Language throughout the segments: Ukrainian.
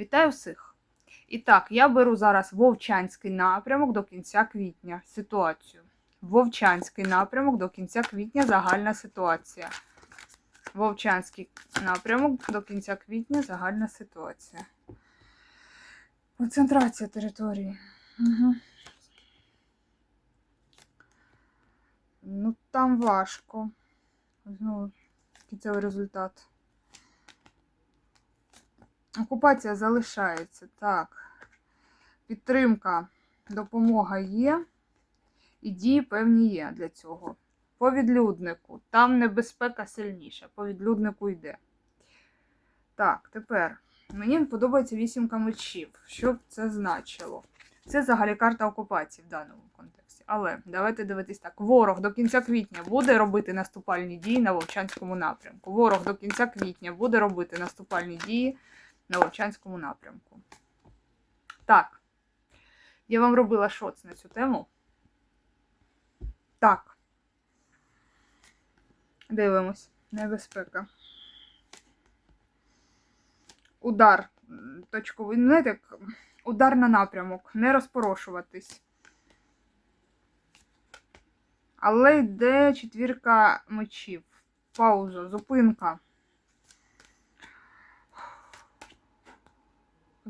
Вітаю всіх! І так, я беру зараз Вовчанський напрямок до кінця квітня. Ситуацію. Вовчанський напрямок до кінця квітня загальна ситуація. Вовчанський напрямок до кінця квітня загальна ситуація. Концентрація території. Угу. Ну, там важко. Знову кінцевий результат. Окупація залишається. Так. Підтримка, допомога є. І дії певні є для цього. По відлюднику. Там небезпека сильніша. По відлюднику йде. Так, тепер. Мені подобається вісімка мечів. Що б це значило? Це взагалі карта окупації в даному контексті. Але давайте дивитись так. Ворог до кінця квітня буде робити наступальні дії на Вовчанському напрямку. Ворог до кінця квітня буде робити наступальні дії на Вовчанському напрямку. Так. Я вам робила шоц на цю тему. Так. Дивимось. Небезпека. Удар. Точковий. Ну, знаєте, як удар на напрямок. Не розпорошуватись. Але йде четвірка мечів. Пауза, зупинка.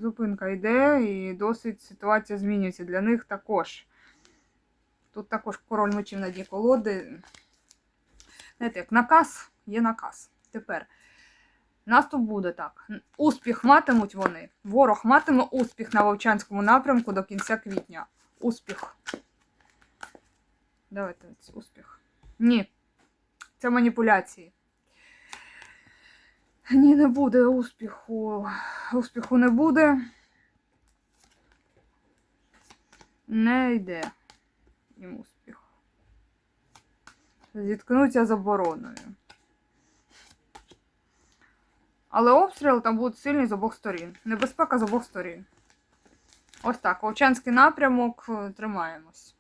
Зупинка йде, і досить ситуація змінюється. Для них також. Тут також король мечів на дні колоди. Знаєте, як наказ є наказ. Тепер наступ буде так. Успіх матимуть вони. Ворог матиме успіх на Вовчанському напрямку до кінця квітня. Успіх. Давайте успіх. Ні. Це маніпуляції. Ні, не буде успіху. Успіху не буде. Не йде їм успіх. Зіткнуться з обороною. Але обстріли там будуть сильні з обох сторін. Небезпека з обох сторін. Ось так. Вовчанський напрямок е, тримаємось.